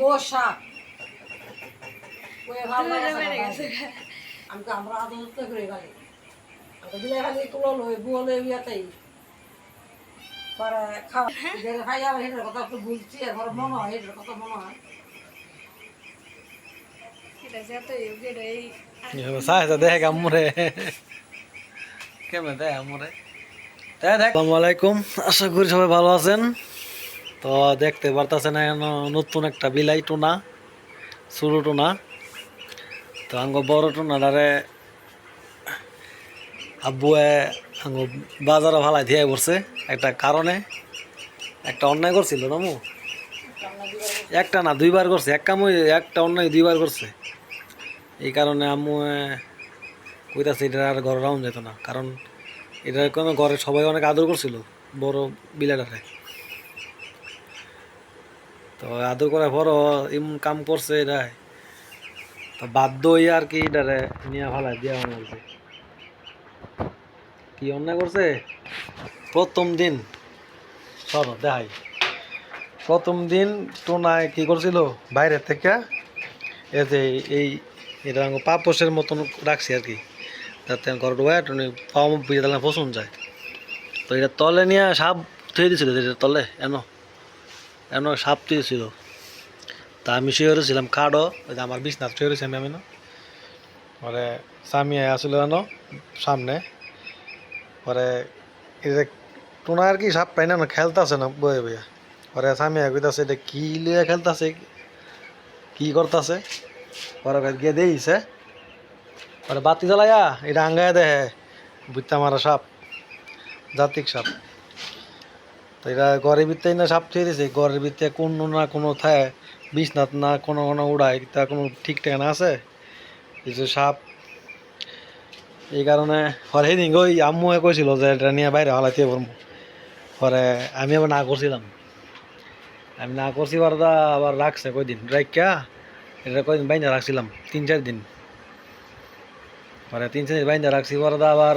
গো সাপ ওই ভালো লাগে আমি তো আমরা করে গেলি আমি দিলে খালি কুলো লই বুয়ো লই বিয়াতেই। পরে খাওয়া যে খাই আবার হেটার কথা একটু মনে হয় হেটার কথা মনে হয়। এটা যত ইউগের এই সাহেব দেখ আমরে। কেমন দেখ আমরে আসসালামু আলাইকুম। আশা করি সবাই ভালো আছেন। তো দেখতে পারতেছেন নতুন একটা বিলাই টুনা, সরু টুনা। তো আঙ্গ বড় টুনাটারে আব্বুয়ে আঙ্গ বাজারে ভালাই দিয়ে পড়ছে একটা কারণে। একটা অন্যায় করছিল না মু? একটা না, দুইবার করছে। এক কাম একটা অন্যায় দুইবার করছে। এই কারণে আম্মু কইতাছে এটা আর ঘরে রাউন যেত না। কারণ এটা কোনো ঘরে সবাই অনেক আদর করছিল বড় বিলাটারে। তো আদর করার পরও এমন কাম করছে এটা তো বাধ্য হয়ে আর কি এটারে নিয়ে ভালাই দেওয়া বলছে কি। অন্যায় করছে? প্রথম দিন সর দেখাই। প্রথম দিন টোনায় কি করছিল? বাইরে থেকে এই যে এই এটা পাপোসের মতন রাখছি আর কি। যাতে ঘর ডোয়া টুনি পাওয়া বুঝে দিলাম পছন্দ যায়। তো এটা তলে নিয়ে সাপ থুয়ে দিয়েছিল এটা তলে, এন। এন সাপ ছিল তা আমি শুয়ে ওই যে আমার বিছনাথ শুয়ে রয়েছি আমি আমি না পরে স্বামী আসলে সামনে। পরে এটা টোনা আর কি সাপ পাই না খেলতেছে না, বয়ে বইয়া পরে স্বামী কইতাছে, এটা কি লিয়ে খেলতেছে? কি করতেছে? পরে গিয়ে দিয়েছে পরে বাতি জ্বালাইয়া এটা আঙ্গায় দেহে বুঝতে মারা সাপ, জাতিক সাপ। তো এটা ঘরের ভিতরে না সাপ থুয়ে দিয়েছে ঘরের ভিতরে কোনো না কোনো থায় বিছনাথ না কোনো কোনো উড়ায় তা কোনো ঠিক ঠিকানা আছে? কিছু সাপ, এই কারণে পরে সেদিন ওই আম্মু কইছিল যে এটা নিয়ে বাইরে হালাইতে পারব পরে আমি আবার না করছিলাম। আমি না করছি বারদা আবার রাখছে কয়দিন? রাখিয়া এটা কয়দিন বাইন্দা রাখছিলাম? তিন চার দিন। পরে তিন চার দিন বাইন্দা রাখছি বারদা আবার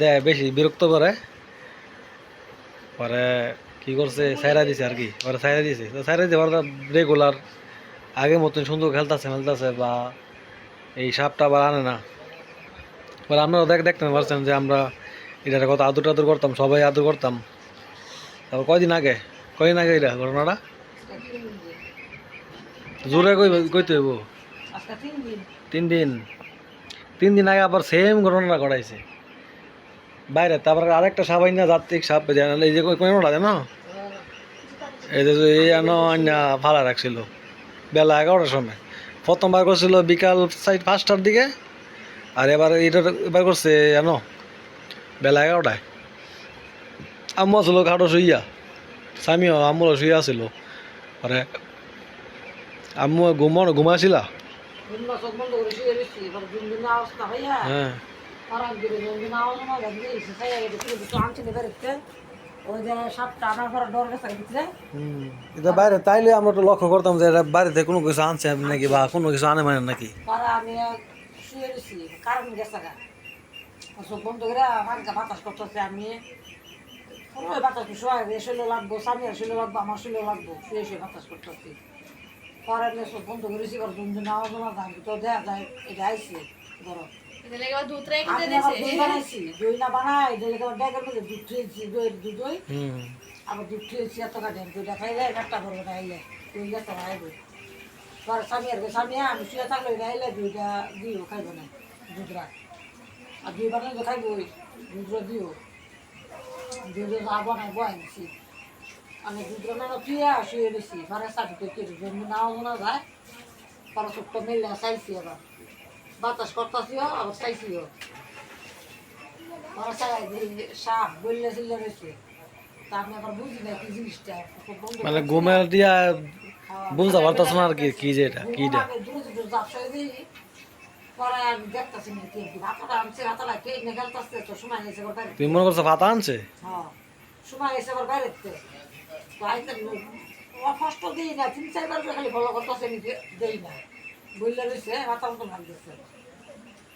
দেয়, বেশি বিরক্ত করে। পরে কি করছে? সাইরা দিছে আর কি। পরে সাইরা দিছে। তো সাইরা দিয়ে বারদা রেগুলার আগের মতন সুন্দর খেলতেছে খেলতেছে বা এই সাপটা আবার আনে না। পরে আপনারা দেখ দেখতে পারছেন যে আমরা এটার কত আদর টাদর করতাম সবাই আদর করতাম। তারপর কয়দিন আগে? কয়দিন আগে এটা ঘটনাটা? জোরে কই কইতে হইব? তিন দিন। তিন দিন। আগে আবার সেম ঘটনাটা ঘটাইছে। বাইরে তারপরে আরেকটা সাপ আইনা যাত্রিক সাপ জানালে এই যে কোনোটা জানো? এই যে এই আনো আইনা ভাড়া রাখছিল বেলা এগারোটার সময়। প্রথমবার করছিল বিকাল সাইড পাঁচটার দিকে আর এবার এটা এবার করছে জানো বেলা এগারোটায়। আম্মু আসলো খাটো শুইয়া স্বামীও আম্মুরও শুইয়া আসছিল আরে আম্মু ঘুমানো ঘুমাইছিলা দিন না না দুটো আনছে ওই যে সাপটা আনার পরে ডর গেছে ভিতরে। এটা বাইরে তাইলে আমরা তো লক্ষ্য করতাম যে এটা বাড়িতে কোনো কিছু আনছে নাকি বা কোনো কিছু আনে মানে নাকি? পরে আমি শুয়ে রয়েছি কারণ গেছে গা। চোখ বন্ধ করে হালকা বাতাস করতেছে আমি কোনো বাতাস শোয়া শৈলে লাগবো স্বামীর শৈলে লাগবো আমার শৈলে লাগবো শুয়ে শুয়ে বাতাস করতেছি। পরে আমি বন্ধ করেছি আওয়াজ না তো দেখা যায় এটা আইসি ধরো। আবার দুধ রেখে আমি খেয়েছি এত কাটে দুইটা খাইলে একটা করব গেছে পরে স্বামী আর স্বামী শুয়ে থাকলে আইলে দুইটা দিও খাইবে না দুধ রাখ আর দুই বানাইলে খাইবো দুধ দিও। দুধ আবো না বয় দিছি। আমি দুধ রান্না তুই শুয়ে দিছি পরে সাথে কেটে নাও না যায় পরে ছোট্ট মেলে চাইছি আবার। বাতাস করতেছিও আবার চাইছিও। চাই সাপ বললে ছিল রয়েছে তা আমি আবার বুঝি না কি জিনিসটা মানে ঘুমের দিয়া বুঝতে পারতাছ না আর কি কি যে এটা কি এটা? আনছে তুমি মনে করছ ভাতা হ্যাঁ সময় গেছে আবার বাইরে। তো আইতে কষ্ট দিই না তিন চারবার খালি ভালো করতেছে দেই না। বললে রয়েছে মাথা মতো ভাঙতেছে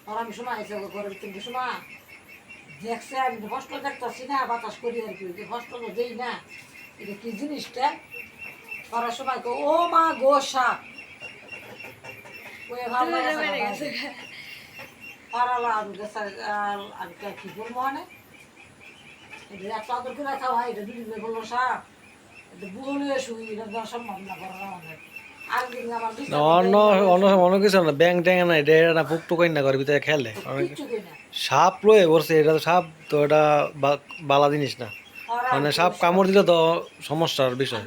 আর আমি সময় গেছে ঘরের তিনটে সময়। দেখছে আমি তো কষ্ট দেখতেছি না বাতাস করি আর কি যে তো দেই না এটা কি জিনিসটা? করার সময় ও মা গো সাপ। ওই ভালো পারালা আমি গেছে। আর আমি কে বলব মানে? এটা একটা আদর করে খাওয়া এটা দুদিন বলল সাপ। এটা বুঝলে শুই এটা সম্ভব না করার আমাদের অন্য অন্য অন্য কিছু না ব্যাং ট্যাং না এটা এটা না পুক টুকাই না করে ভিতরে খেলে সাপ এটা তো সাপ তো এটা বালা জিনিস না। মানে আমি সাপ কামড় দিলে তো সমস্যার বিষয়।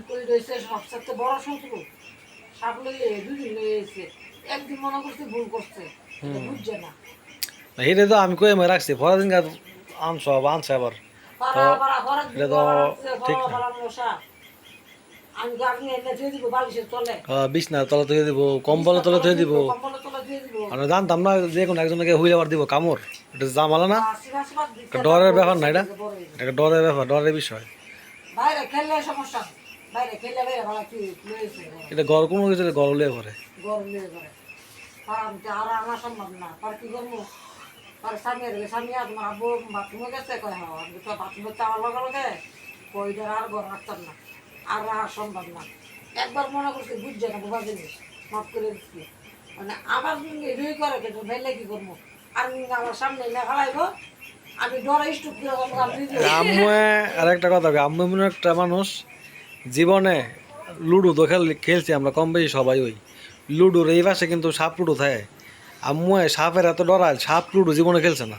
এটা তো আমি আমি রাখছি পরের দিন আনছো আনছে আবার। পাড়া এটা তো ঠিক না। গাড়ি তলে। বিছনার তলে দিব তলে দিব। কম্বলের তলে দিয়ে দিব। আমি জানতাম না যে কোনো একজনকে হুইলে আবার দিব কামড়। এটা জামালা না। ডরের ব্যাপার না এটা। এটা ডরের ব্যাপার ডরের বিষয়। এটা গড় কোনো কিছু গড় লিয়ে করে আর কয় হ্যাঁ রাখতাম না। আর আর সম্ভব না। একবার মনে করছি বুঝছে না, বোবা জিনিস মাফ করে দিচ্ছি মানে আবার রুই করে কিন্তু ভেলে কি করব? আর আমার সামনে না আমি স্টুপ আর একটা কথা আম্মু এমন একটা মানুষ, জীবনে লুডো তো খেল খেলছি আমরা, কম বেশি সবাই ওই। লুডোর এই পাশে কিন্তু সাপ লুডো থাকে। আম্মু সাপের এত ডরাল, সাপ লুডো জীবনে খেলছে না।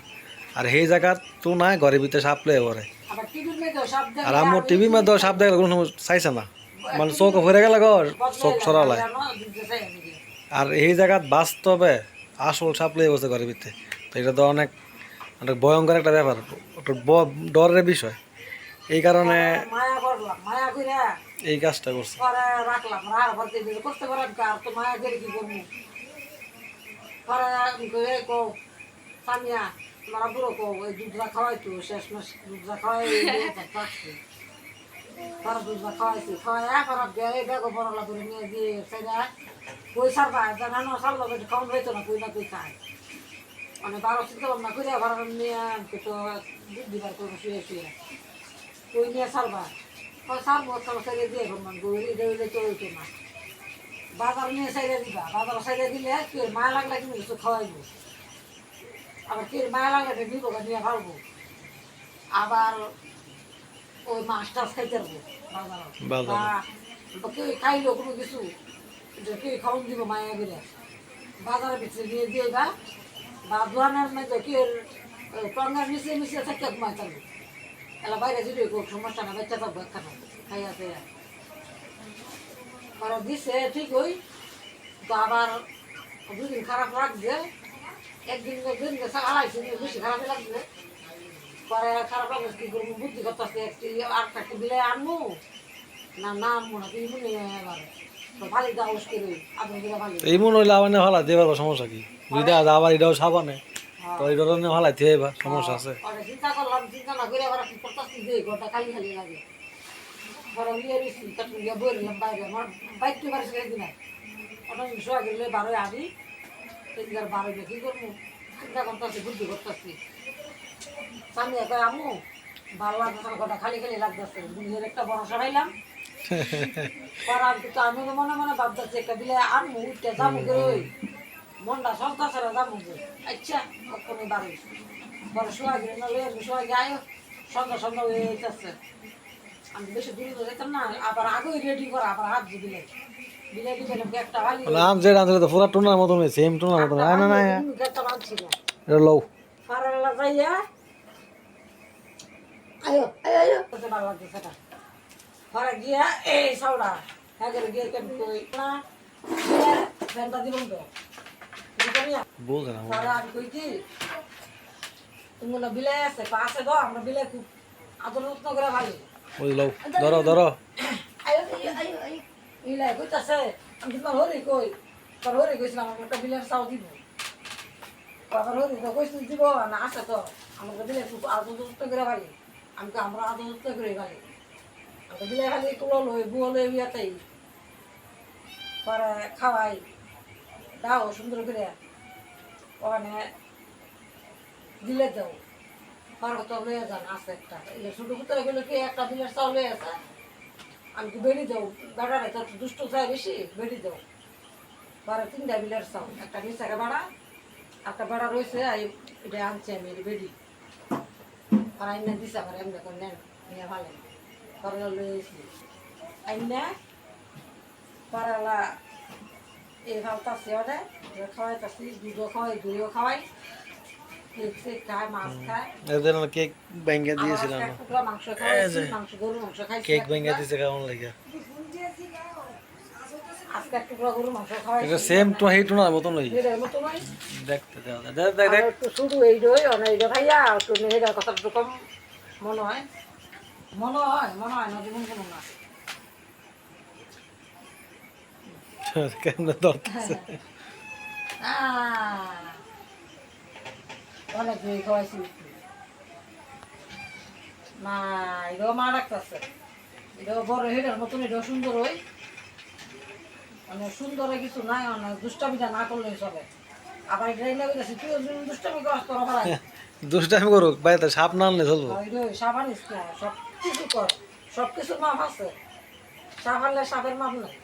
আর সেই জায়গার তো নাই ঘরের ভিতরে সাপ লেগে পড়ে। আর আম্মু টিভির মধ্যে সাপ দেখলে কোনো চাইছে না। মানে চোখ ভরে গেল ঘর, চোখ সরালায় আর এই জায়গাত বাস্তবে আসল সাপ লেগে বসে ঘরের ভিতরে। তো এটা তো অনেক অনেক ভয়ঙ্কর একটা ব্যাপার ডরের বিষয়। এই কারণে এই কাজটা করছে। করে কো ওই দুধরা খাওয়াই তো শেষ মাস দুধরা খাওয়াই রাখছি পরে দুধরা খাওয়াইছি খাওয়াই দিয়ে এই ব্যাগও বড়লা করে নিয়ে দিয়ে সেটা কই সারবা জানানো সারলো খাওয়ান হইতো না কই না কই খায়। মানে বারো চিন্তা ভাবনা করে, আবার নিয়ে তো দুধ দিবার করব শুয়ে শুয়ে কই নিয়ে সারবা? সারবো তাহলে সাইডে দিয়ে ঘুমান গই এটা হইলে তো হইতো না। বাজার নিয়ে সাইডে দিবা, বাজার সাইডে দিলে মায়া লাগলে কিন্তু খাওয়াইবো। আবার কি মায়া লাগলে তো দিব নিয়ে খাওয়াবো আবার ওই মাছ টাছ খাইতে পারব বাজারে কেউ খাইলো কোনো কিছু যে কেউ খাওয়ান দিব মায়া গেলে। বাজারের ভিতরে নিয়ে দিয়ে বা বা দোকানের মধ্যে কি টঙ্গার মিশিয়ে মিশিয়ে থাকতে ঘুমাই থাকবে এলা বাইরে যদি সমস্যা না বাচ্চা থাকব একখানা খাইয়া খাইয়া। কারণ দিছে ঠিক ওই। তো আবার দুদিন খারাপ লাগছে। একদিন গেছে আড়াইশো দিন বেশি খারাপ লাগছে। পরে খারাপ লাগছে কি করব? বুদ্ধি করতেছে একটি আর একটা দিলে আনব না। না আনব না মনে এবার। তো ভালো ভালো তো এই মনে হইলে আবার হলা দিয়ে পারব সমস্যা কি? দুইটা আবার এটাও সাবানে তো এই ধরনের হলাই দিয়ে এবার সমস্যা আছে। চিন্তা করলাম চিন্তা না করে আবার কি করতেছি গোটা খালি খালি লাগে। বড় বিয়ে রয়েছি তারপর বললাম বাইরে আমার বাইক তো বাড়ি ছেড়ে দিলাম। অনেক বিষয় গেলে বারোই আবি। বারো দিয়ে কি করব? চিন্তা করতেছি বুদ্ধি করতেছি। স্বামী একা আমু ভালো লাগতেছে না, গোটা খালি খালি লাগতেছে। নিজের একটা বড় সরাইলাম পরে আমি তো আমি তো মনে মনে ভাবতেছি একটা দিলে আনমু উঠতে যাব ওই। মনটা না যাব আচ্ছা কখনই বাড়ি। পরে শোয়া গেলে না লয়ে শোয়া গায়ে সন্ধ্যা সন্ধ্যা হয়ে যেতেছে আমি বেশি দূরে যেতাম না আবার আগেই রেডি করা আবার হাত দিলে। ভালি মানে যে রাঁধলে তো পুরা টুনার মতন সেম টুনার মতন না না না এটা লও। ধরো ধরো। বিলাই কইতাছে আমি তোমার হরি কই? তোর হরি কইছিলাম আমার একটা বিলের চাও দিব। আবার হরি তো কইছিল দিব, না আছে তো। আমাকে বিলে খুব আদর যত্ন করে ভালো আমি তো, আমরা আদর যত্ন করে ভালো আমাকে বিলাই খালি তুলো লই বুয়ো লই বিয়াতেই পরে খাওয়াই। দাও সুন্দর করে। ওখানে দিলে দাও। পরে তো লয়ে যান? আছে একটা। ছোট ভিতরে গেলে কি, একটা দিলের চাও লয়ে আছে আমি বেড়ি দেও বেড়ারে তো দুষ্ট চাই বেশি বেড়ি দেও বারো তিনটা বিলের চাও একটা নিচাকে বেড়া, একটা বেড়া রয়েছে এটা আনছি আমি, এটা বেড়ি আর আইনা দিছে আমার, এমনি করে নেন, নিয়ে ভালো। পরে লইছি আইনা পারালা এই ভাবতাছি ওরে খাওয়াইতাছি, দুধও খাওয়াই দইও খাওয়াই। এদের কেক ভেঙে দিয়েছিলাম। আবার একটা টুকরা মাংস খাওয়াইছি মাংস গরু মাংস খাইছি কেক। ভেঙে দিয়েছে কেমন লাগে? আজকে এক টুকরা গরু মাংস খাওয়াইছি এটা সেম টু হেই টুনার মতন ওই এটার মতো নয় দেখতে দেওয়া দেখ দেখ দেখ। একটু শুধু এই দই অনেক এইটা খাইয়া একটু মেয়েটার কথা একটু কম মনে হয়। মনে হয় মনে হয় না জীবন কোনো না। কেমন আহ, অনেক দই খাওয়াইছি মা এটাও মা ডাকতেছে। এটাও বড় হেডার মতন এটাও সুন্দর হই মানে সুন্দর কিছু নাই অনেক দুষ্টামিটা না করলে সবে আবার এটা এনে গেছে তুই দুষ্টামি করাস তোর আবার দুষ্টামি করুক বাড়িতে সাপ না আনলে চলবো। সাবান সব কিছু কর। সব কিছু মাপ আছে। সাপ আনলে সাপের মাপ নাই।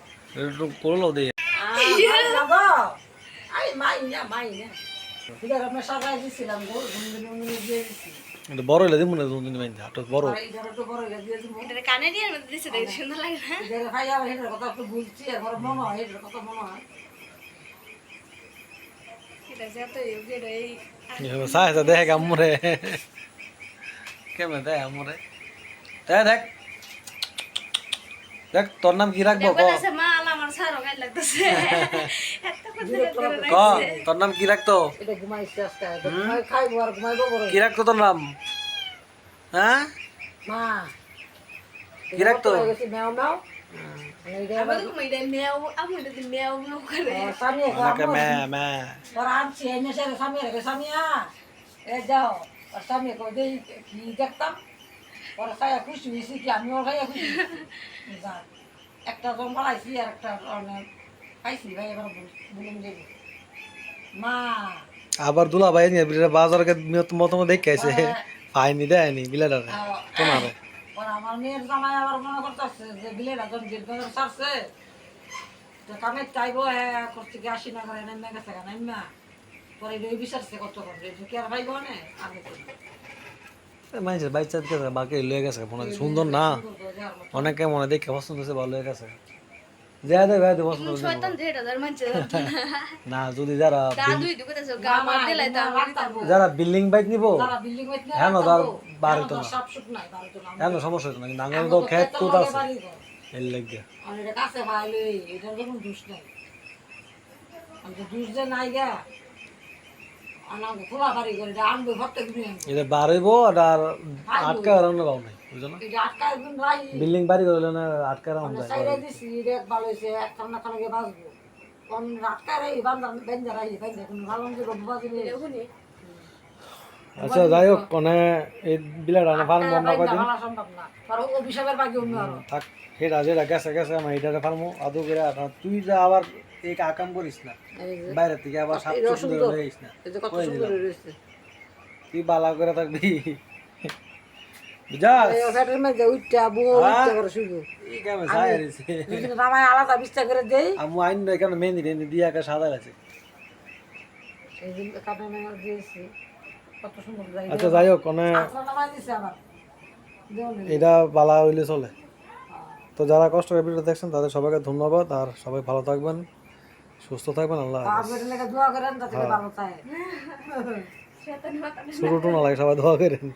করল দিয়ে। না। আই মাই না মাই না দিয়ে এটা বড় দিব না দুদিন বাইন্দা বড়। দিয়ে এটা কানে দিয়ে দিছে দেখে সুন্দর লাগে না? কথা একটু মনে হয় কথা মনে হয়। এটা এই সাহেব দেখ কেমন দেখ আমরে? দেখ দেখ। দেখ তোর নাম কি রাখব মা ক তোর নাম কি রাখতো? কি রাখতো তোর নাম? হ্যাঁ? কি রাখতো? হয়ে স্বামীয়া এ যাও আর স্বামী কই দেই কি দেখতাম? ওরা খাইয়া খুশি হয়েছি কি আমি ওর খাইয়া খুশি একটা জন বাড়াইছি আর একটা অনেক খাইছি ভাই এবার বলুন দেবো। মা! আবার দুলা ভাই নিয়ে বিলের বাজারকে মত মত দেখে আইছে। পাইনি দেয়নি বিলাটারে তোমার? আমার মেয়ের জামাই আবার মনে করতেছে যে বিলের একজন দীর্ঘ ছাড়ছে তো কামে চাইব হ্যাঁ করছে কি আসি না করে নেমে গেছে কেন নেমা পরে বিচারছে কত করে ঢুকি আর ভাই বোনে আমি মানুষের বাইক চাঁদ গেছে বাকি লয়ে গেছে মনে হয় সুন্দর না অনেকে মনে দেখে পছন্দ হয়েছে ভালো হয়ে গেছে পছন্দ না যদি যারা যারা বিল্ডিং বাইক নিব হ্যাঁ না, তার বাড়ি তো না। সব সুখ নাই বাড়ি তো না সমস্যা হচ্ছে না কিন্তু আঙুল তো খেত আছে এর লেগে কাছে ভাইলে এটার কোনো দোষ নাই আমি যে নাই গা আনাম খোলা বাড়ি করে এটা আর আটকা পাও নাই না? দিন রাই বিল্ডিং বাড়ি করলে না আটকা যায় ভালো বাঁচবো। কোন ভালো বাজিলে আচ্ছা যাই হোক মানে এই বিলাটা না ফার্ম বন্ধ করে দিন। সম্ভব না। আর অভিশাপের বাকি অন্য আরও। থাক ফার্মু। আদৌ করে আর তুই যা আবার এই আকাম করিস না। বাইরে থেকে আবার সাপ সুন্দর সুন্দর। হয়ে না তুই বালা করে থাকবি। বুঝাস? এই ফ্যাটের মধ্যে উইটা বুয়ো উইটা করে শুধু এই কেমন ছায় রয়েছে যদি নামায় আলাদা বিস্তার করে দেই। আমু আইন না এখানে মেহেন্দি টেন্দি দিয়ে সাদা আছে এই যে কাপড় নামায় দিয়েছি। কত সুন্দর যাই আচ্ছা যাই হোক মানে এটা বালা হইলে চলে। তো যারা কষ্ট করে ভিডিও দেখছেন তাদের সবাইকে ধন্যবাদ। আর সবাই ভালো থাকবেন। সুস্থ থাকবেন আল্লাহ ছোট আপনার লেগে দোয়া করেন যাতে ভালো চায় শয়তান মাথা শুরু টু না লাগে সবাই দোয়া করেন।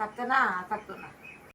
থাকতে না থাকতো না।